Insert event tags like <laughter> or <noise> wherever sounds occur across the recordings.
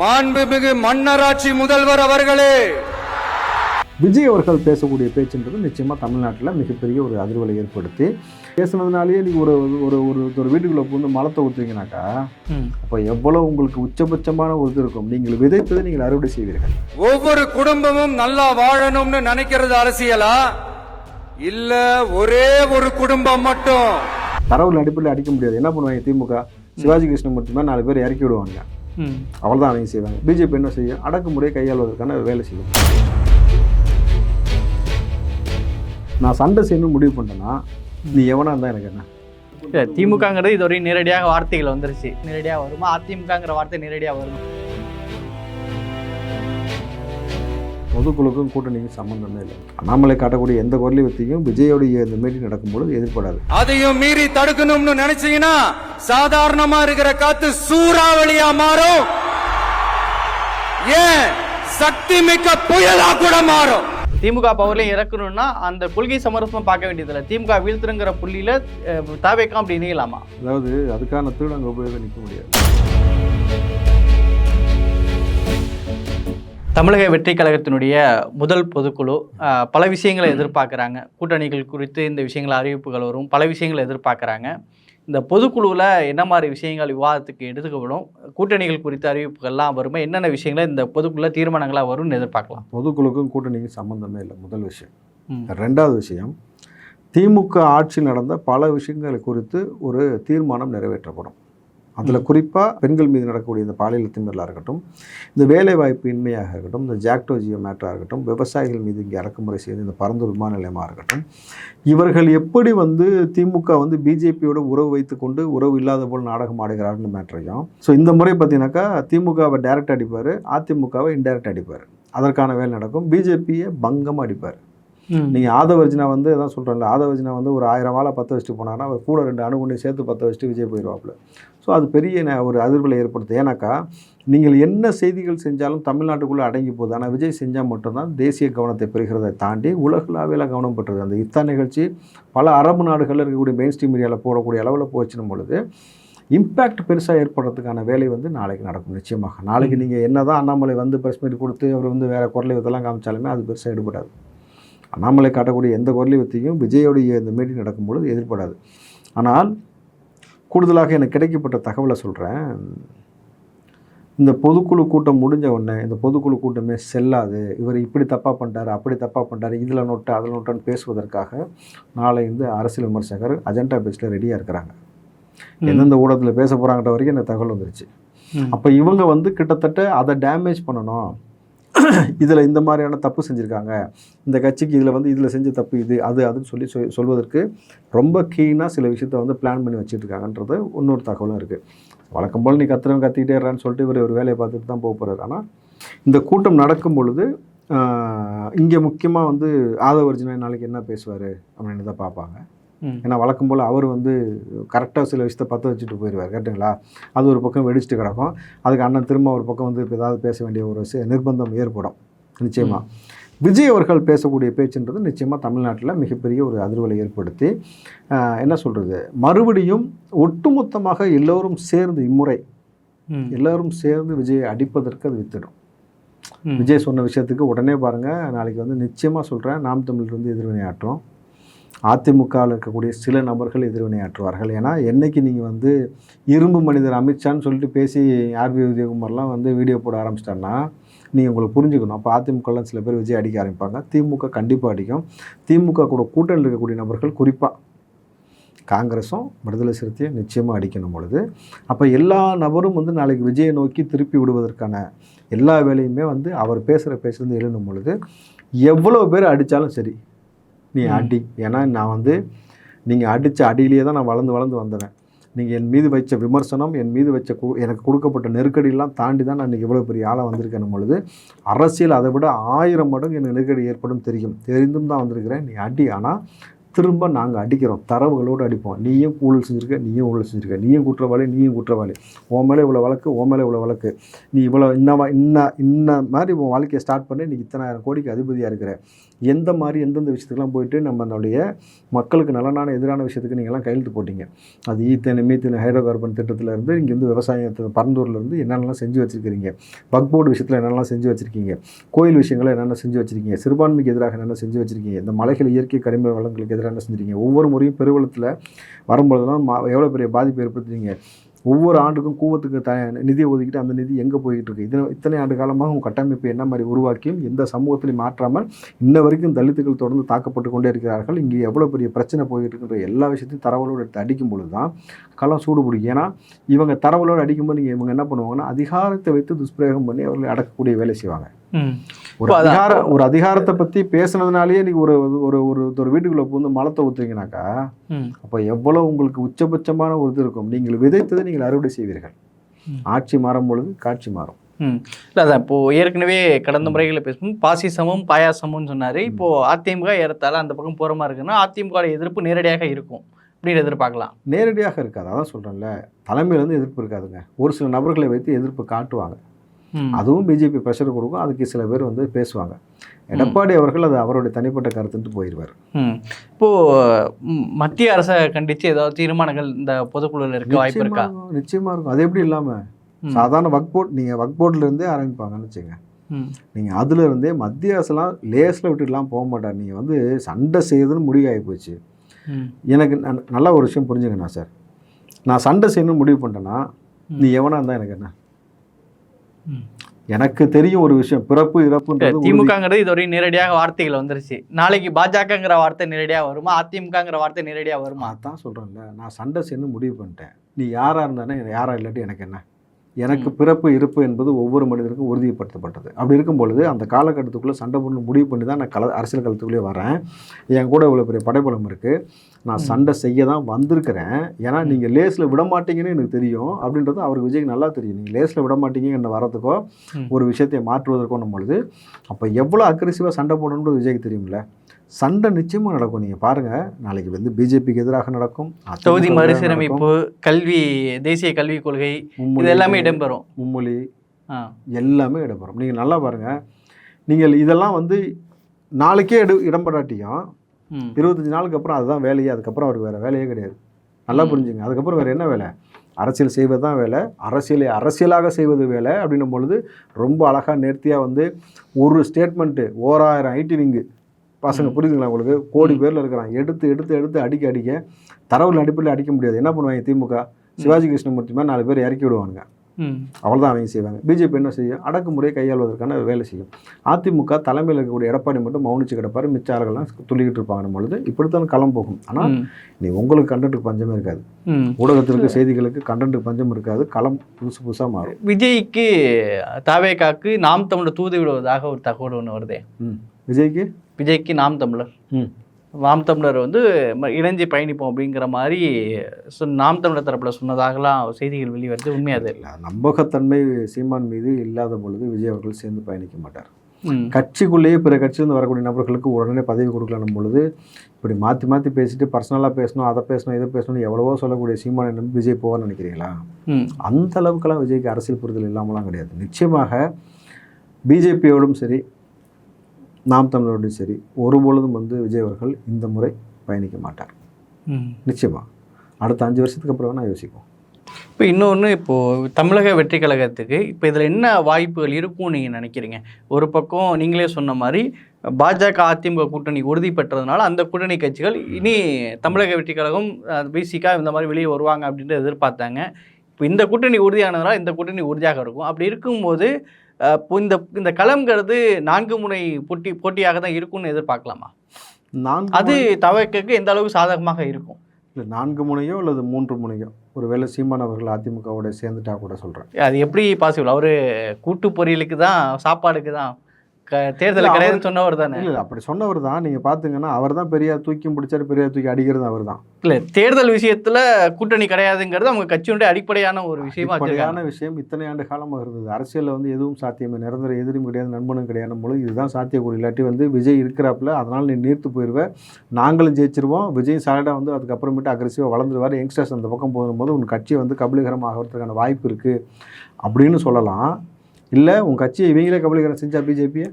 மாண்புமிகு மன்னராட்சி முதல்வர் அவர்களே. விஜய் அவர்கள் பேசக்கூடிய பேச்சுன்றது நிச்சயமாக தமிழ்நாட்டில் மிகப்பெரிய ஒரு அதிர்வலை ஏற்படுத்தி பேசுனதுனாலேயே நீங்கள் ஒரு ஒரு ஒரு ஒரு வீட்டுக்குள்ளே புகுந்து மலத்தை ஊற்றுவீங்கனாக்கா அப்போ எவ்வளோ உங்களுக்கு உச்சபட்சமான ஒரு இது இருக்கும்? நீங்கள் விதைத்ததை நீங்கள் அறுவடை செய்வீர்கள். ஒவ்வொரு குடும்பமும் நல்லா வாழணும்னு நினைக்கிறது அரசியலா? இல்ல ஒரே ஒரு குடும்பம் மட்டும்? தரவுகள் அடிப்படையில் அடிக்க முடியாது. என்ன பண்ணுவாங்க? திமுக சிவாஜி கிருஷ்ணமூர்த்தி மாதிரி நாலு பேர் இறக்கி விடுவாங்க. அவ்வளோதான் அவங்க செய்வாங்க. பிஜேபி என்ன செய்யும்? அடக்குமுறையை கையாளுவதற்கான வேலை செய்யும். நான் சண்டை செய்யணும்னு முடிவு பண்ணிட்டேன்னா நீ எவனா இருந்தால் எனக்கு என்ன? திமுகங்கிறது இதுவரையும் நேரடியாக வார்த்தைகள் வந்துருச்சு. நேரடியாக வருமா? அதிமுகங்கிற வார்த்தை நேரடியாக வருமா? பொதுக்குழுக்கும் கூட்டணிக்கும் சம்மந்தமே இல்லை. அண்ணாமலை காட்டக்கூடிய எந்த குரலி வத்தியும் விஜயோடைய இந்த மீட்டிங் நடக்கும்பொழுது எதிர்ப்படாது அதையும் மீறி தடுக்கணும்னு நினைச்சீங்கன்னா சாதாரணமா இருக்கிற காத்து சூறாவளியா மாறும். ஏன்? சக்தி மிக்க புயலா கூட மாறும். திமுக பவர்லையும் இறக்கணும்னா அந்த கொள்கை சமரசம் பார்க்க வேண்டியதில்லை. திமுக வீழ்த்துருங்கிற புள்ளியில தாவேக்கம் அப்படி இணையலாமா? அதாவது அதுக்கான தீடு அங்கே உபயோகம் நிற்க முடியாது. தமிழக வெற்றி கழகத்தினுடைய முதல் பொதுக்குழு பல விஷயங்களை எதிர்பார்க்குறாங்க. கூட்டணிகள் குறித்து இந்த விஷயங்கள் அறிவிப்புகள் வரும். பல விஷயங்களை எதிர்பார்க்குறாங்க. இந்த பொதுக்குழுவில் என்ன மாதிரி விஷயங்கள் விவாதத்துக்கு எடுத்துக்கப்படும்? கூட்டணிகள் குறித்த அறிவிப்புகள்லாம் வருமா? என்னென்ன விஷயங்களை இந்த பொதுக்குள்ள தீர்மானங்களாக வரும்னு எதிர்பார்க்கலாம். பொதுக்குழுக்கும் கூட்டணிக்கும் சம்மந்தமே இல்லை முதல் விஷயம். ரெண்டாவது விஷயம் திமுக ஆட்சி நடந்த பல விஷயங்கள் குறித்து ஒரு தீர்மானம் நிறைவேற்றப்படும். அதில் குறிப்பாக பெண்கள் மீது நடக்கக்கூடிய இந்த பாலியல் திமிரலாக இருக்கட்டும் இந்த வேலைவாய்ப்பு இன்மையாக இருக்கட்டும் இந்த ஜாக்டோஜியோ மேட்டராக இருக்கட்டும் விவசாயிகள் மீது இங்கே அடக்குமுறை செய்து இந்த பரந்தூர் விமான நிலையமாக இருக்கட்டும் இவர்கள் எப்படி வந்து திமுக வந்து பிஜேபியோட உறவு வைத்துக்கொண்டு உறவு இல்லாத போல் நாடகம் ஆடுகிறார்னு மேட்டரையும் ஸோ இந்த முறை பார்த்தீங்கன்னாக்கா திமுகவை டைரக்ட் அடிப்பார் அதிமுகவை இன்டைரக்ட் அடிப்பார். அதற்கான வேலை நடக்கும். பிஜேபியை பங்கமாக அடிப்பார். நீங்கள் ஆதவர்ஜினா வந்து அதான் சொல்கிறேன்ல ஆதவர்ஜினா வந்து ஒரு ஆயிரம் வாழை பற்ற வச்சுட்டு போனாங்கன்னா அவர் கூட ரெண்டு அணுகுண்டையும் சேர்த்து பற்ற வச்சுட்டு விஜய் போயிடுவாப்புல ஸோ அது பெரிய ஒரு அதிர்வலை ஏற்படுத்தும் ஏன்னாக்கா நீங்கள் என்ன செய்திகள் செஞ்சாலும் தமிழ்நாட்டுக்குள்ளே அடங்கி போகுது. ஆனால் விஜய் செஞ்சால் மட்டும்தான் தேசிய கவனத்தை பெறுகிறதை தாண்டி உலகளாவில கவனம் பெற்றது. அந்த இத்தா நிகழ்ச்சி பல அரபு நாடுகளில் இருக்கக்கூடிய மெயின் ஸ்ட்ரீம் மீடியாவில் போடக்கூடிய அளவில் போச்சுன்னும் பொழுது இம்பேக்ட் பெருசாக ஏற்படுறதுக்கான வேலை வந்து நாளைக்கு நடக்கும் நிச்சயமாக. நாளைக்கு நீங்கள் என்ன தான் அண்ணாமலை வந்து ப்ரெஸ் மீட் கொடுத்து அவர் வந்து வேறு குரலை இதெல்லாம் காமிச்சாலுமே அது பெருசாக எடுபடாது. அண்ணாமலை காட்டக்கூடிய எந்த குரலை வத்தியும் விஜயோடைய இந்த மீட்டிங் நடக்கும்பொழுது எதிர்ப்படாது ஆனால் கூடுதலாக எனக்கு கிடைக்கப்பட்ட தகவலை சொல்கிறேன் இந்த பொதுக்குழு கூட்டம் முடிஞ்ச உடனே இந்த பொதுக்குழு கூட்டமே செல்லாது. இவர் இப்படி தப்பாக பண்ணிட்டாரு அப்படி தப்பாக பண்ணிட்டாரு இதில் நோட்டு அதில் நோட்டுன்னு பேசுவதற்காக நாளை இந்த அரசியல் விமர்சகர் அஜெண்டா பேஸில் ரெடியாக இருக்கிறாங்க. எந்தெந்த ஊடகத்தில் பேச போகிறாங்கன்ற வரைக்கும் இந்த தகவல் வந்துருச்சு. அப்போ இவங்க வந்து கிட்டத்தட்ட அதை டேமேஜ் பண்ணணும். <clears throat> இதில் இந்த மாதிரியான தப்பு செஞ்சுருக்காங்க. இந்த கட்சிக்கு இதில் வந்து இதில் செஞ்ச தப்பு இது அது அதுன்னு சொல்லி சொல் சொல்வதற்கு ரொம்ப கீனாக சில விஷயத்தை வந்து பிளான் பண்ணி வச்சுருக்காங்கன்றது இன்னொரு தகவலும் இருக்குது வழக்கம் போல் நீ கத்துறவன் கத்திக்கிட்டே இருறான்னு சொல்லிட்டு இவர் ஒரு வேலையை பார்த்துட்டு தான் போக போகிறார் ஆனால் இந்த கூட்டம் நடக்கும் பொழுது இங்கே முக்கியமாக வந்து ஆதவர்ஜினா நாளைக்கு என்ன பேசுவார் அப்படின்னு தான் பார்ப்பாங்க. ஏன்னா வழக்கம் போல் அவர் வந்து கரெக்டாக சில விஷயத்தை பற்ற வச்சுட்டு போயிடுவார் கரெக்டுங்களா அது ஒரு பக்கம் வெடிச்சிட்டு கிடக்கும். அதுக்கு அண்ணன் திரும்ப ஒரு பக்கம் வந்து இப்போ ஏதாவது பேச வேண்டிய ஒரு நிர்பந்தம் ஏற்படும் நிச்சயமாக விஜய் அவர்கள் பேசக்கூடிய பேச்சுன்றது நிச்சயமாக தமிழ்நாட்டில் மிகப்பெரிய ஒரு அதிர்வலை ஏற்படுத்தி என்ன சொல்கிறது மறுபடியும் ஒட்டுமொத்தமாக எல்லோரும் சேர்ந்து இம்முறை. எல்லோரும் சேர்ந்து விஜயை அடிப்பதற்கு அது வித்திடும். விஜய் சொன்ன விஷயத்துக்கு உடனே பாருங்கள் நாளைக்கு வந்து நிச்சயமாக சொல்கிறேன் நாம் தமிழ் வந்து எதிர்வினையாற்றும். அதிமுகவில் இருக்கக்கூடிய சில நபர்கள் எதிர்வினையாற்றுவார்கள். ஏன்னா என்றைக்கு நீங்கள் வந்து இரும்பு மனிதர் அமித்ஷான்னு சொல்லிட்டு பேசி ஆர்பி உதயகுமார்லாம் வந்து வீடியோ போட ஆரம்பிச்சிட்டாருன்னா நீங்கள் உங்களுக்கு புரிஞ்சுக்கணும். அப்போ அதிமுகலாம் சில பேர் விஜய் அடிக்க ஆரம்பிப்பாங்க. திமுக கண்டிப்பாக அடிக்கும். திமுக கூட கூட்டணியில் இருக்கக்கூடிய நபர்கள் குறிப்பாக காங்கிரஸும் விடுதலை சிறுத்தையும் நிச்சயமாக அடிக்கணும் பொழுது. அப்போ எல்லா நபரும் வந்து நாளைக்கு விஜயை நோக்கி திருப்பி விடுவதற்கான எல்லா வேலையுமே வந்து அவர் பேசுகிற பேசுறது எழுணும் பொழுது எவ்வளோ பேர் அடித்தாலும் சரி நீ. அடி. ஏன்னா நான் வந்து நீங்கள் அடித்த அடியிலேயே தான் நான் வளர்ந்து வளர்ந்து வந்தேன் நீங்கள் என் மீது வச்ச விமர்சனம் என் மீது வச்ச எனக்கு கொடுக்கப்பட்ட நெருக்கடியெல்லாம் தாண்டி தான் நான் இன்றைக்கி இவ்வளோ பெரிய ஆளாக வந்திருக்கேன் பொழுது அரசியல் அதை விட ஆயிரம் மடங்கு எனக்கு நெருக்கடி ஏற்படும் தெரியும். தெரிந்தும் தான் வந்திருக்கிறேன். நீ அடி. ஆனால் திரும்ப நாங்கள் அடிக்கிறோம். தரவுகளோடு அடிப்போம். நீயும் ஊழல் செஞ்சுருக்க நீயும் ஊழல் செஞ்சுருக்க. நீயும் குற்றவாளி நீயும் குற்றவாளி. உன் மேலே இவ்வளோ வழக்கு உன் மேலே இவ்வளோ வழக்கு. நீ இவ்வளோ இன்னவா இன்ன இன்ன மாதிரி உன் வாழ்க்கையை ஸ்டார்ட் பண்ணி. நீ இத்தனாயிரம் கோடிக்கு அதிபதியாக இருக்கிற. எந்த மாதிரி எந்தெந்த விஷயத்துக்கெலாம் போயிட்டு நம்மளுடைய மக்களுக்கு நலனான எதிரான விஷயத்துக்கு நீங்கள்லாம் கையெழுத்து போட்டீங்க. அது ஈத்தேன் மீத்தேன் ஹைட்ரோ கார்பன் திட்டத்திலேருந்து இங்கே வந்து விவசாயத்தை பரந்தூர்லேருந்து என்னென்னலாம் செஞ்சு வச்சுருக்கிறீங்க? பக் போர்டு விஷயத்தில் என்னென்னலாம் செஞ்சு வச்சுருக்கீங்க? கோயில் விஷயங்களை என்னென்ன செஞ்சு வச்சுருக்கீங்க? சிறுபான்மைக்கு எதிராக என்னென்ன செஞ்சு வச்சுருக்கீங்க? இந்த மலைகள் இயற்கை கனிம வளங்களுக்கு எதிராக என்ன செஞ்சுருக்கீங்க? ஒவ்வொரு முறையும் பெருவளத்தில் வரும்பொழுதுலாம் மா எவ்வளோ பெரிய பாதிப்பு ஏற்படுத்துறீங்க? ஒவ்வொரு ஆண்டுக்கும் கூவத்துக்கு த நிதியை ஒதுக்கிட்டு அந்த நிதி எங்கே போய்கிட்டு இருக்கு? இதனை இத்தனை ஆண்டு காலமாக உங்கள் கட்டமைப்பை என்ன மாதிரி உருவாக்கியும் எந்த சமூகத்திலையும் மாற்றாமல் இன்ன வரைக்கும் தலித்துகள் தொடர்ந்து தாக்கப்பட்டு கொண்டே இருக்கிறார்கள். இங்கே எவ்வளோ பெரிய பிரச்சனை போய்கிட்டு இருக்கின்ற எல்லா விஷயத்தையும் தரவலோடு எடுத்து அடிக்கும் பொழுது தான் களம் சூடு பிடிக்கும். ஏன்னா இவங்க தரவலோடு அடிக்கும்போது நீங்கள் இவங்க என்ன பண்ணுவாங்கன்னா அதிகாரத்தை வைத்து துஷ்பிரயோகம் பண்ணி அவர்களை அடக்கக்கூடிய வேலை செய்வாங்க. ஒரு. அதிகார ஒரு அதிகாரத்தை பற்றி பேசுனதுனாலேயே நீங்கள் ஒரு ஒரு ஒரு ஒரு வீட்டுக்குள்ளே புகுந்து மலத்தை ஊற்றுறீங்கனாக்கா அப்போ எவ்வளோ உங்களுக்கு உச்சபட்சமான ஒரு இது இருக்கும்? நீங்கள் விதைத்ததை நீங்கள் அறுவடை செய்வீர்கள். ஆட்சி மாறும் பொழுது காட்சி மாறும். இல்லை அதான் இப்போ ஏற்கனவே கடந்த முறைகளில் பேசும்போது பாசிசமும் பாயாசமும் சொன்னார். இப்போ அதிமுக ஏறத்தால அந்த பக்கம் போகிற மாதிரி இருக்குன்னா அதிமுக எதிர்ப்பு நேரடியாக இருக்கும் அப்படின்னு எதிர்பார்க்கலாம். நேரடியாக இருக்காது. அதான் சொல்கிறேன்ல தலைமையிலேருந்து எதிர்ப்பு இருக்காதுங்க. ஒரு சில நபர்களை வைத்து எதிர்ப்பு காட்டுவாங்க. அதுவும் பிஜேபி ப்ரெஷர் கொடுக்கும். அதுக்கு சில பேர் வந்து பேசுவாங்க. எடப்பாடி அவர்கள் அது அவருடைய தனிப்பட்ட கருத்துன்ட்டு போயிடுவார் இப்போ மத்திய அரசை கண்டித்து ஏதாவது தீர்மானங்கள் இந்த பொதுக்குழுவில் இருக்க வாய்ப்பு இருக்கா? இருக்கும், நிச்சயமா இருக்கும். அது எப்படி இல்லாமல். சாதாரண வக் போர்ட் நீங்கள் வக் போர்ட்லேருந்தே ஆரம்பிப்பாங்கன்னு வச்சுங்க ம். நீங்கள் அதுல இருந்தே மத்திய அரசுலாம் லேஸில் விட்டுட்டுலாம் போக மாட்டார். நீங்கள் வந்து சண்டை செய்யுதுன்னு முடிவாகி போச்சு. எனக்கு நல்ல ஒரு விஷயம் புரிஞ்சுக்கண்ணா சார். நான் சண்டை செய்யணும்னு முடிவு பண்ணிட்டேன்னா நீ எவனா இருந்தால் எனக்கு என்ன. எனக்கு தெரியும் ஒரு விஷயம். பிறப்பு இறப்புன்றது. திமுகங்கிறது இதுவரை நேரடியாக வார்த்தைகள் வந்துருச்சு. நாளைக்கு பாஜகங்கிற வார்த்தை நேரடியாக வருமா? அதிமுகங்கிற வார்த்தை நேரடியாக வருமா? அதான் சொல்கிறேன்ல நான் சண்டை செய்யணும்னு முடிவு பண்ணிட்டேன். நீ யாராக இருந்தானே யாரா இல்லாட்டி எனக்கு என்ன? எனக்கு பிறப்பு இருப்பு என்பது ஒவ்வொரு மனிதருக்கும் உறுதிப்படுத்தப்பட்டது. அப்படி இருக்கும் பொழுது அந்த காலகட்டத்துக்குள்ளே சண்டை போடணும் முடிவு பண்ணி தான் நான் கல அரசியல் களத்துக்குள்ளே வரேன் என் கூட இவ்வளோ பெரிய படைபலம் இருக்குது நான் சண்டை செய்ய தான் வந்திருக்கிறேன். ஏன்னா நீங்கள் லேஸில் விட மாட்டீங்கன்னு எனக்கு தெரியும். அப்படின்றது அவருக்கு விஜய்க்கு நல்லா தெரியும். நீங்கள் லேஸில் விட மாட்டீங்க என்ன வரதுக்கோ. ஒரு விஷயத்தை மாற்றுவதற்கோ பொழுது அப்போ எவ்வளோ அக்ரெசிவாக சண்டை போடணுன்றது விஜய்க்கு தெரியும்ல. சண்டை நிச்சயமாக நடக்கும். நீங்கள் பாருங்கள் நாளைக்கு வந்து பிஜேபிக்கு எதிராக நடக்கும் தொகுதி மறுசீரமைப்பு கல்வி தேசிய கல்விக் கொள்கை இது எல்லாமே இடம்பெறும். மும்மொழி எல்லாமே இடம்பெறும். நீங்கள் நல்லா பாருங்கள் நீங்கள் இதெல்லாம் வந்து நாளைக்கே இடு இடம்பெறாட்டியும் இருபத்தஞ்சி நாளுக்கு அப்புறம் அதுதான் வேலையே அதுக்கப்புறம் அவருக்கு வேறு வேலையே கிடையாது. நல்லா. புரிஞ்சுங்க. அதுக்கப்புறம் வேறு என்ன வேலை? அரசியல் செய்வது தான் வேலை. அரசியலை அரசியலாக செய்வது வேலை அப்படின்னும் பொழுது ரொம்ப அழகாக நேர்த்தியாக வந்து ஒரு ஸ்டேட்மெண்ட்டு ஓராயிரம் ஐடி விங்கு பசங்க. புரியுதுங்களா உங்களுக்கு? கோடி பேரில் இருக்கிறான். எடுத்து எடுத்து எடுத்து அடிக்க அடிக்க தரவுல அடிப்படையில் அடிக்க முடியாது. என்ன பண்ணுவாங்க திமுக? சிவாஜி கிருஷ்ணமூர்த்தி மாதிரி நாலு பேர் இறக்கி விடுவானுங்க. அவ்வளோதான் அவங்க செய்வாங்க. பிஜேபி என்ன செய்யும்? அடக்குமுறையை கையாள்வதற்கான வேலை செய்யும். அதிமுக தலைமையில் இருக்கக்கூடிய எடப்பாடி மட்டும் மௌனிச்சு கிடப்பாரு. மிச்ச ஆளுகள்லாம் துள்ளிக்கிட்டு இருப்பாங்க பொழுது. இப்படித்தான் களம் போகும். ஆனால். நீ உங்களுக்கு கண்டென்ட்டுக்கு பஞ்சமே இருக்காது. ஊடகத்திற்கு செய்திகளுக்கு கண்டென்ட்டுக்கு பஞ்சம் இருக்காது. களம் புதுசு புதுசாக மாறும். விஜய்க்கு தாவேகாக்கு நாம் தமிழர் தூது விடுவதாக ஒரு தகவல் ஒன்று வருதே. ம். விஜய்க்கு? விஜய்க்கு நாம் தமிழர். ம். நாம் தமிழர் வந்து இணைஞ்சு பயணிப்போம் அப்படிங்கிற மாதிரி நாம் தமிழர் தரப்பில் சொன்னதாகலாம் செய்திகள் வெளிவருது. உண்மையாது இல்ல, நம்பகத்தன்மை சீமான் மீது இல்லாத பொழுது விஜய் அவர்கள் சேர்ந்து பயணிக்க மாட்டார். கட்சிக்குள்ளேயே பிற கட்சியிலிருந்து வரக்கூடிய நபர்களுக்கு உடனே பதவி கொடுக்கலாம்னு பொழுது இப்படி மாற்றி மாற்றி பேசிட்டு பர்சனலாக பேசணும் அதை பேசணும் இதை பேசணும் எவ்வளவோ சொல்லக்கூடிய சீமானை நம்பி விஜய் போவான்னு நினைக்கிறீங்களா? அந்த அளவுக்குலாம் விஜய்க்கு அரசியல் புரிதல் இல்லாமலாம் கிடையாது. நிச்சயமாக பிஜேபியோடும் சரி நாம் தமிழரோடும் சரி ஒருபொழுதும் வந்து விஜய் அவர்கள் இந்த முறை பயணிக்க மாட்டார். நிச்சயமாக அடுத்த அஞ்சு வருஷத்துக்கு அப்புறம் வேணால் யோசிப்போம். இப்போ இன்னொன்று இப்போது தமிழக வெற்றி கழகத்துக்கு இப்போ இதில் என்ன வாய்ப்புகள் இருக்கும்னு நீங்கள் நினைக்கிறீங்க? ஒரு பக்கம் நீங்களே சொன்ன மாதிரி பாஜக அதிமுக கூட்டணி உறுதி பெற்றதுனால அந்த கூட்டணி கட்சிகள் இனி தமிழக வெற்றி கழகம் பிசிகா இந்த மாதிரி வெளியே வருவாங்க அப்படின்ட்டு எதிர்பார்த்தாங்க. இப்போ இந்த கூட்டணி உறுதியானதுனால இந்த கூட்டணி உறுதியாக இருக்கும். அப்படி இருக்கும்போது இந்த இந்த களம்ங்கிறது நான்கு முனை போட்டி போட்டியாக தான் இருக்கும்னு எதிர்பார்க்கலாமா? நான்கு அது தவக்கக்கு எந்த அளவுக்கு சாதகமாக இருக்கும்? இல்லை நான்கு முனையோ அல்லது மூன்று முனையோ? ஒருவேளை சீமான் அவர்கள் அதிமுகவோட சேர்ந்துட்டா கூட சொல்கிறேன் அது எப்படி பாசிபிள் அவர் கூட்டு பொரியலுக்கு தான் சாப்பாடுக்கு தான் தேர்தல் கிடையாதுன்னு சொன்னவர் தானே? இல்லை அப்படி சொன்னவர் தான். நீங்கள் பார்த்தீங்கன்னா அவர் தான் பெரியார் தூக்கி பிடிச்சாரு பெரியார் தூக்கி அடிக்கிறது அவர் தான் இல்ல தேர்தல் விஷயத்துல கூட்டணி கிடையாதுங்கிறது அவங்க கட்சியுடைய அடிப்படையான ஒரு விஷயமா அடிப்படையான விஷயம் இத்தனை ஆண்டு காலமாக இருந்தது அரசியலில் வந்து எதுவும் சாத்தியமே நிரந்தர எதிரும் கிடையாது நண்பனும் கிடையாது. போல இதுதான் சாத்தியக்கூறு. இல்லாட்டி வந்து விஜய் இருக்கிறாப்புல அதனால் நீ நீர்த்து போயிடுவ நாங்களும் ஜெயிச்சிருவோம். விஜய் சாலடாக வந்து அதுக்கப்புறமேட்டு அக்ரெசிவாக வளர்ந்துருவார். யங்ஸ்டர்ஸ் அந்த பக்கம் போகும்போது உன் கட்சி வந்து கபலீகரம் ஆகிறதுக்கான வாய்ப்பு இருக்குது அப்படின்னு சொல்லலாம். இல்லை உன் கட்சியை இவங்களே கபலீகரம் செஞ்சா பிஜேபியை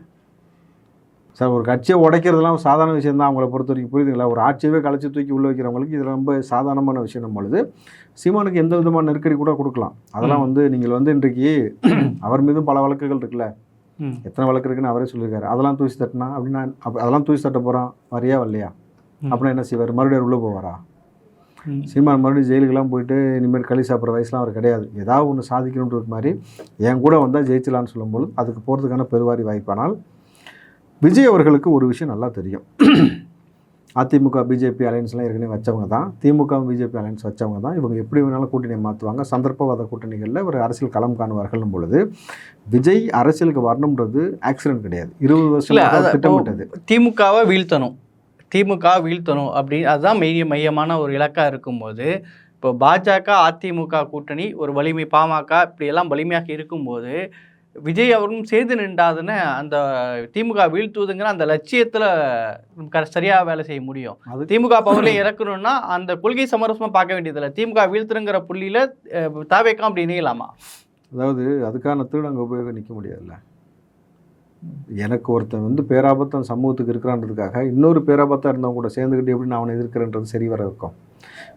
சார் ஒரு கட்சியை உடைக்கிறதுலாம் ஒரு சாதாரண விஷயம் தான் அவங்கள பொறுத்த வரைக்கும் புரியுதுங்களா? ஒரு ஆட்சியவே கலைச்சி தூக்கி உள்ள வைக்கிறவங்களுக்கு இது ரொம்ப சாதாரணமான விஷயம் பொழுது சீமானுக்கு எந்த விதமான நெருக்கடி கூட கொடுக்கலாம். அதெல்லாம் வந்து நீங்கள் வந்து இன்றைக்கு அவர் மீதும் பல வழக்குகள் இருக்குல்ல. எத்தனை வழக்கு இருக்குன்னு அவரே சொல்லியிருக்காரு. அதெல்லாம் தூசி தட்டினா அப்படின்னா அப்ப அதெல்லாம் தூசி தட்ட போகிறான் வரியா வரலையா. அப்படின்னா என்ன செய்வார்? மறுபடியும் உள்ளே போவாரா. சீமான் மறுபடியும் ஜெயிலுக்கெல்லாம் போயிட்டு இனிமேல் களி சாப்பிட்ற வயசுலாம் அவர் கிடையாது. ஏதாவது ஒன்று சாதிக்கணுன்றது மாதிரி என் கூட வந்தால் ஜெயிச்சலான்னு சொல்லும்போது அதுக்கு போகிறதுக்கான பெருவாரி வாய்ப்பானால் விஜய் அவர்களுக்கு ஒரு விஷயம் நல்லா தெரியும். அதிமுக பிஜேபி அலையன்ஸ்லாம் ஏற்கனவே வச்சவங்க தான். திமுக பிஜேபி அலையன்ஸ் வச்சவங்க தான். இவங்க எப்படி வேணாலும் கூட்டணியை மாற்றுவாங்க சந்தர்ப்பவாத கூட்டணிகளில் ஒரு அரசியல் களம் காணுவார்கள் பொழுது விஜய் அரசியலுக்கு வரணுன்றது ஆக்சிடென்ட் கிடையாது. இருபது வருஷம் திட்டமிட்டது. திமுகவை வீழ்த்தணும். திமுக வீழ்த்தணும் அப்படி அதுதான் மைய மையமான ஒரு இலக்கா இருக்கும்போது இப்போ பாஜக அதிமுக கூட்டணி ஒரு வலிமை பாமக இப்படியெல்லாம் வலிமையாக இருக்கும்போது விஜய் அவர்களும் சேர்ந்து நின்றாதுன்னு அந்த திமுக வீழ்த்துவதுங்கிற அந்த லட்சியத்தில் சரியாக வேலை செய்ய முடியும். அது திமுக பவர்ல இறக்கணும்னா அந்த கொள்கை சமரசமாக பார்க்க வேண்டியதில்லை. திமுக வீழ்த்துறங்கிற புள்ளியில் தாவேக்கம் அப்படி இணையலாமா? அதாவது அதுக்கான திருடங்க உபயோகம் நிற்க முடியாதுல்ல. எனக்கு ஒருத்தன் வந்து பேராபத்தம் சமூகத்துக்கு இருக்கிறான்றதுக்காக இன்னொரு பேராபத்தாக இருந்தவங்க கூட சேர்ந்துக்கிட்டு எப்படி நான் அவனை எதிர்க்கிறேன்றது சரி வர இருக்கும்.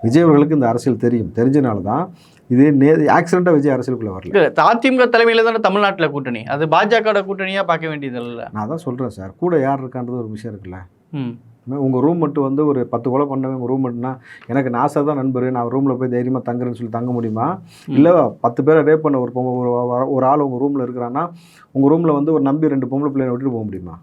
விஜய் அவர்களுக்கு இந்த அரசியல் தெரியும். தெரிஞ்சனால தான் இது நே ஆக்சிடெண்ட்டாக விஜய் அரசியலுக்குள்ளே வரல. இல்ல, அதிமுக தலைமையில தானே தமிழ்நாட்டுல கூட்டணி. அது பாஜக கூட்டணியா பார்க்க வேண்டியதில்லை. நான் தான் சொல்கிறேன் சார். கூட யார் இருக்கான்றது ஒரு விஷயம் இருக்குல்ல. உங்கள் ரூம் மட்டும் வந்து ஒரு பத்து கொலை பண்ணவங்க உங்கள் ரூம் மட்டும்னா எனக்கு நாசா தான் நண்பர் நான் ரூமில் போய் தைரியமாக தங்குறேன்னு சொல்லி தங்க முடியுமா? இல்லை பத்து பேரை ரேப் பண்ண ஒரு ஒரு ஒரு ஆள் உங்கள் ரூமில் இருக்கிறான்னா உங்கள் ரூமில் வந்து ஒரு நம்பி ரெண்டு பொம்பளை பிள்ளைங்களை விட்டுட்டு போக முடியுமா?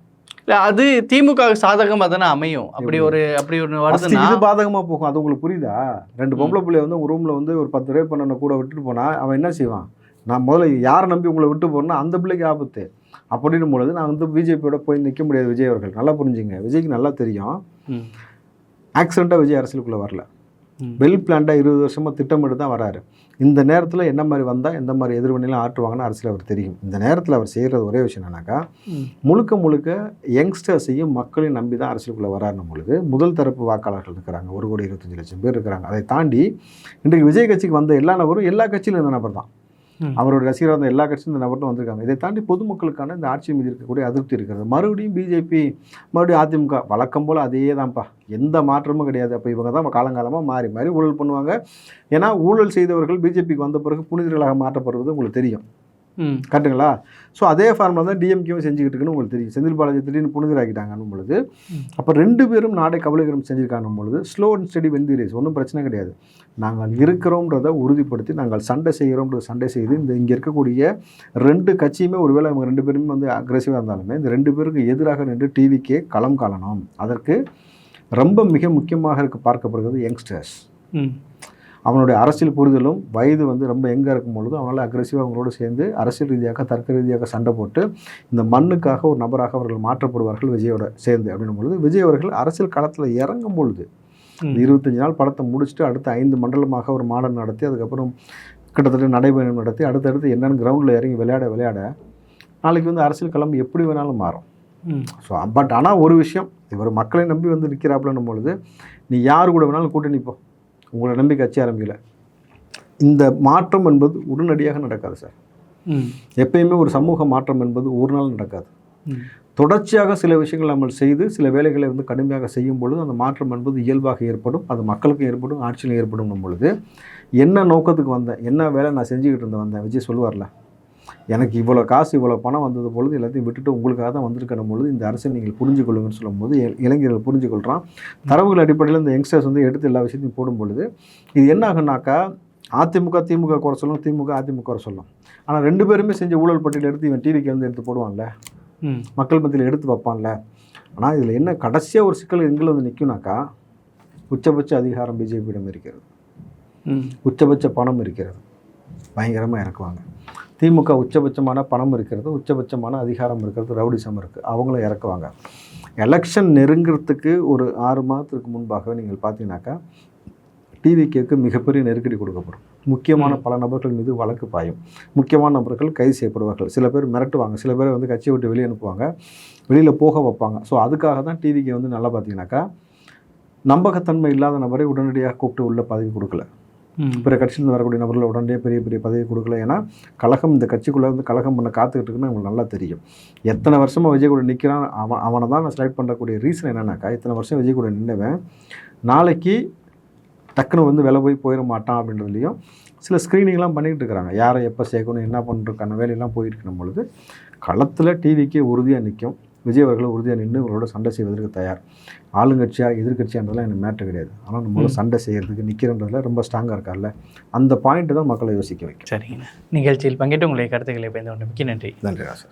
இல்ல அது திமுக சாதகமா தானே அமையும். அப்படி ஒரு அப்படி First வருதுன்னா இது பாதகமாக போகும் அது உங்களுக்கு புரியுதா? ரெண்டு பொம்பளை பிள்ளைய வந்து உங்கள் ரூமில் வந்து ஒரு பத்து ரேப் பண்ண கூட விட்டுட்டு போனா அவன் என்ன செய்வான்? நான் முதல்ல யாரை நம்பி உங்களை விட்டு போறேன்னா அந்த பிள்ளைக்கு ஆபத்து. அப்படின்னு பொழுது நான் வந்து பிஜேபியோட போய் நிற்க முடியாது விஜய் அவர்கள் நல்லா புரிஞ்சுங்க விஜய்க்கு நல்லா தெரியும். ஆக்சிடெண்ட்டாக விஜய் அரசியலுக்குள்ளே வரல. வெல் பிளான்டாக இருபது வருஷமாக திட்டமிட்டு தான் வராரு இந்த நேரத்தில் என்ன மாதிரி வந்தால் எந்த மாதிரி எதிர்வினைலாம் ஆற்றுவாங்கன்னு அரசியல் அவர் தெரியும் இந்த நேரத்தில் அவர் செய்கிறது ஒரே விஷயம் என்னன்னாக்கா. முழுக்க முழுக்க யங்ஸ்டர்ஸையும் மக்களையும் நம்பி தான் அரசியலுக்குள்ளே வராருன்னும் பொழுது முதல் தரப்பு வாக்காளர்கள் இருக்கிறாங்க ஒரு கோடி இருபத்தஞ்சு லட்சம் பேர் இருக்கிறாங்க அதை தாண்டி இன்றைக்கு விஜய் கட்சிக்கு வந்த எல்லா நபரும் எல்லா கட்சியிலும் இருந்த நபர் தான். அவரோட ரசிகராக இருந்த எல்லா கட்சியும் இந்த நபர்ட்டும் வந்திருக்காங்க. இதை தாண்டி பொதுமக்களுக்கான இந்த ஆட்சி மீது இருக்கக்கூடிய அதிருப்தி இருக்கிறது. மறுபடியும் பிஜேபி மறுபடியும் அதிமுக. வழக்கம் போல் அதே தான்ப்பா எந்த மாற்றமும் கிடையாது. அப்போ இவங்க தான் காலங்காலமாக மாறி மாறி ஊழல் பண்ணுவாங்க. ஏன்னா ஊழல் செய்தவர்கள் பிஜேபிக்கு வந்த பிறகு புனிதர்களாக மாற்றப்படுவது உங்களுக்கு தெரியும். கரெக்டுங்களா? ஸோ அதே ஃபார்மில் தான் டிஎம்கேவும் செஞ்சுக்கிட்டு இருக்குன்னு உங்களுக்கு தெரியும். செந்தில் பாலாஜி திடீர்னு புனிதராக்கிட்டாங்கன்னும் பொழுது. அப்போ ரெண்டு பேரும் நாடை கபலீகரம் செஞ்சிருக்காங்க பொழுது slow and steady wins the race ஒன்றும் பிரச்சனை கிடையாது. நாங்கள் இருக்கிறோன்றதை உறுதிப்படுத்தி நாங்கள் சண்டை செய்கிறோம்ன்றது சண்டை செய்து இந்த இங்கே இருக்கக்கூடிய ரெண்டு கட்சியுமே ஒருவேளை அவங்க ரெண்டு பேருமே வந்து அக்ரெசிவாக இருந்தாலுமே இந்த ரெண்டு பேருக்கு எதிராக நின்று டிவிக்கே களம் காணணும். அதற்கு ரொம்ப மிக முக்கியமாக இருக்க பார்க்கப்படுகிறது யங்ஸ்டர்ஸ் ம். அவனுடைய அரசியல் புரிதலும் வயது வந்து ரொம்ப எங்கே இருக்கும் பொழுது அவனால் அக்ரெசிவாக அவங்களோட சேர்ந்து அரசியல் ரீதியாக தர்க்க ரீதியாக சண்டை போட்டு இந்த மண்ணுக்காக ஒரு நபராக அவர்கள் மாற்றப்படுவார்கள் விஜயோட சேர்ந்து அப்படின்னும் பொழுது விஜய் அவர்கள் அரசியல் களத்தில் இறங்கும் பொழுது இருபத்தஞ்சு நாள் படத்தை முடிச்சுட்டு அடுத்த ஐந்து மண்டலமாக ஒரு மாடல் நடத்தி அதுக்கப்புறம் கிட்டத்தட்ட நடைபயணம் நடத்தி அடுத்தடுத்து என்னென்னு கிரவுண்டில் இறங்கி விளையாட விளையாட நாளைக்கு வந்து அரசியல் களம் எப்படி வேணாலும் மாறும். ஸோ பட் ஆனால் ஒரு விஷயம் இவர் மக்களை நம்பி வந்து நிற்கிறாப்புலன்னும் பொழுது நீ யார் கூட வேணாலும் கூட்டணி போ. உங்களை நம்பி கட்சி ஆரம்பிக்கல. இந்த மாற்றம் என்பது உடனடியாக நடக்காது சார். எப்பயுமே ஒரு சமூக மாற்றம் என்பது ஒரு நாள் நடக்காது. தொடர்ச்சியாக சில விஷயங்கள் நம்ம செய்து சில வேலைகளை வந்து கடுமையாக செய்யும் பொழுது அந்த மாற்றம் என்பது இயல்பாக ஏற்படும் அது மக்களுக்கும் ஏற்படும் ஆட்சியிலும் ஏற்படும் பொழுது. என்ன நோக்கத்துக்கு வந்தேன்? என்ன வேலை நான் செஞ்சுக்கிட்டு இருந்தேன்? வந்தேன். விஜய் சொல்லுவார்ல எனக்கு இவ்வளோ காசு இவ்வளோ பணம் வந்தது பொழுது எல்லாத்தையும் விட்டுட்டு உங்களுக்காக தான் வந்திருக்கிற பொழுது இந்த அரசை நீங்கள் புரிஞ்சு கொள்ளுங்கன்னு சொல்லும்போது இளைஞர்கள் புரிஞ்சு கொள்கிறான் தரவுகள் அடிப்படையில் இந்த யங்ஸ்டர்ஸ் வந்து எடுத்து எல்லா விஷயத்தையும் போடும் பொழுது இது என்ன ஆகுனாக்கா அதிமுக திமுக குறை சொல்லும் திமுக அதிமுக குறை சொல்லும் ஆனால் ரெண்டு பேருமே செஞ்ச ஊழல் பட்டியல் எடுத்து இவன் டிவிக்கு வந்து எடுத்து போடுவான்ல. மக்கள் மத்தியில் எடுத்து வைப்பான்ல? ஆனால் இதில் என்ன கடைசியாக ஒரு சிக்கல் எங்கே வந்து நிற்கும்னாக்கா உச்சபட்ச அதிகாரம் பிஜேபியிடம் இருக்கிறது. உச்சபட்ச பணம் இருக்கிறது. பயங்கரமாக இறக்குவாங்க. திமுக உச்சபட்சமான பணம் இருக்கிறது உச்சபட்சமான அதிகாரம் இருக்கிறது ரவுடிசம் இருக்குது அவங்கள இறக்குவாங்க. எலெக்ஷன் நெருங்கிறதுக்கு ஒரு ஆறு மாதத்துக்கு முன்பாகவே நீங்கள் பார்த்தீங்கன்னாக்கா டிவிகேக்கு மிகப்பெரிய நெருக்கடி கொடுக்கப்படும். முக்கியமான பல நபர்கள் மீது வழக்கு பாயும். முக்கியமான நபர்கள் கைது செய்யப்படுவார்கள். சில பேர் மிரட்டுவாங்க. சில பேர் வந்து கட்சியை விட்டு வெளியே அனுப்புவாங்க. வெளியில் போக வைப்பாங்க. ஸோ அதுக்காக தான் டிவிக்கு வந்து நல்லா பார்த்தீங்கன்னாக்கா நம்பகத்தன்மை இல்லாத நபரை உடனடியாக கூப்பிட்டு உள்ள பதவி கொடுக்கல. பிற கட்சியிலிருந்து வரக்கூடிய நபர்கள் உடனே பெரிய பெரிய பதவி கொடுக்கல. ஏன்னா கழகம் இந்த கட்சிக்குள்ளே இருந்து கழகம் பண்ண காத்துக்கிட்டு இருக்குன்னு அவங்களுக்கு நல்லா தெரியும். எத்தனை வருஷமாக விஜய் கூட நிற்கிறான் அவன் அவனை தான் நான் செலக்ட் பண்ணக்கூடிய ரீசன் என்னன்னாக்கா இத்தனை வருஷம் விஜய் கூட நின்றுவேன் நாளைக்கு டக்குன்னு வந்து விலை போய் போயிட மாட்டான் அப்படின்றதுலையும் சில ஸ்க்ரீனிங்லாம் பண்ணிக்கிட்டு இருக்கிறாங்க. யாரை எப்போ சேர்க்கணும் என்ன பண்ணுறதுக்கான வேலையெல்லாம் போயிட்டு இருக்கும் பொழுது களத்தில் டிவிக்கே உறுதியாக நிற்கும் விஜய் அவர்கள் உறுதியாக நின்று இவங்களோட சண்டை செய்வதற்கு தயார். ஆளுங்கட்சியாக எதிர்கட்சியான்றதுலாம் எனக்கு மேட்டர் கிடையாது. ஆனால் நம்மளோட சண்டை செய்கிறதுக்கு நிற்கிறன்றதுல ரொம்ப ஸ்ட்ராங்காக இருக்கார்ல. அந்த பாயிண்ட் தான் மக்களை யோசிக்க வைக்கும். சரிங்க. நிகழ்ச்சியில் பங்கேற்று உங்களுடைய கருத்துக்களை பயந்து கொண்டு மிக்க நன்றி. நன்றி ராசா.